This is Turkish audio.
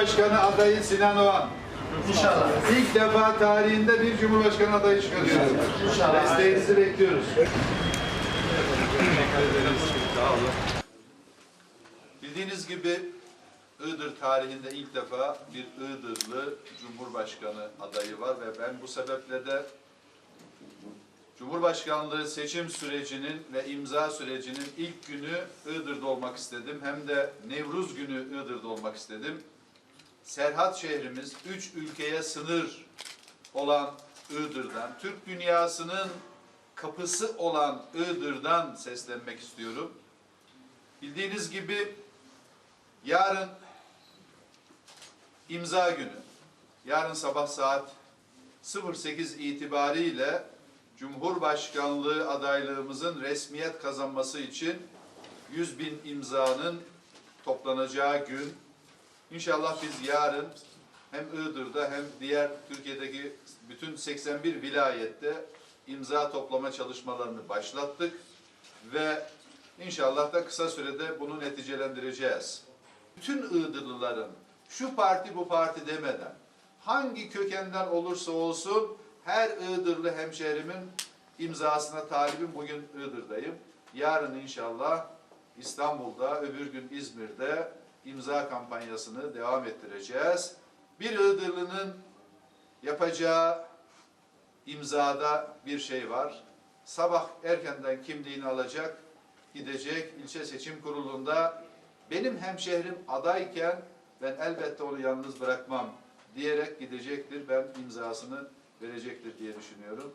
Cumhurbaşkanı adayı Sinan Oğan. İnşallah. İlk defa tarihinde bir Cumhurbaşkanı adayı çıkarıyoruz. İnşallah. Desteğinizi bekliyoruz. Bildiğiniz gibi Iğdır tarihinde ilk defa bir Iğdırlı Cumhurbaşkanı adayı var ve ben bu sebeple de Cumhurbaşkanlığı seçim sürecinin ve imza sürecinin ilk günü Iğdır'da olmak istedim. Hem de Nevruz günü Iğdır'da olmak istedim. Serhat şehrimiz üç ülkeye sınır olan Iğdır'dan, Türk dünyasının kapısı olan Iğdır'dan seslenmek istiyorum. Bildiğiniz gibi yarın imza günü, yarın sabah saat 08 itibariyle Cumhurbaşkanlığı adaylığımızın resmiyet kazanması için 100 bin imzanın toplanacağı gün. İnşallah biz yarın hem Iğdır'da hem diğer Türkiye'deki bütün 81 vilayette imza toplama çalışmalarını başlattık ve inşallah da kısa sürede bunu neticelendireceğiz. Bütün Iğdırlıların şu parti bu parti demeden hangi kökenden olursa olsun her Iğdırlı hemşehrimin imzasına talibim. Bugün Iğdır'dayım. Yarın inşallah İstanbul'da, öbür gün İzmir'de imza kampanyasını devam ettireceğiz. Bir Iğdırlı'nın yapacağı imzada bir şey var. Sabah erkenden kimliğini alacak, gidecek ilçe seçim kurulunda benim hemşehrim adayken ben elbette onu yalnız bırakmam diyerek gidecektir. Ben imzasını verecektir diye düşünüyorum.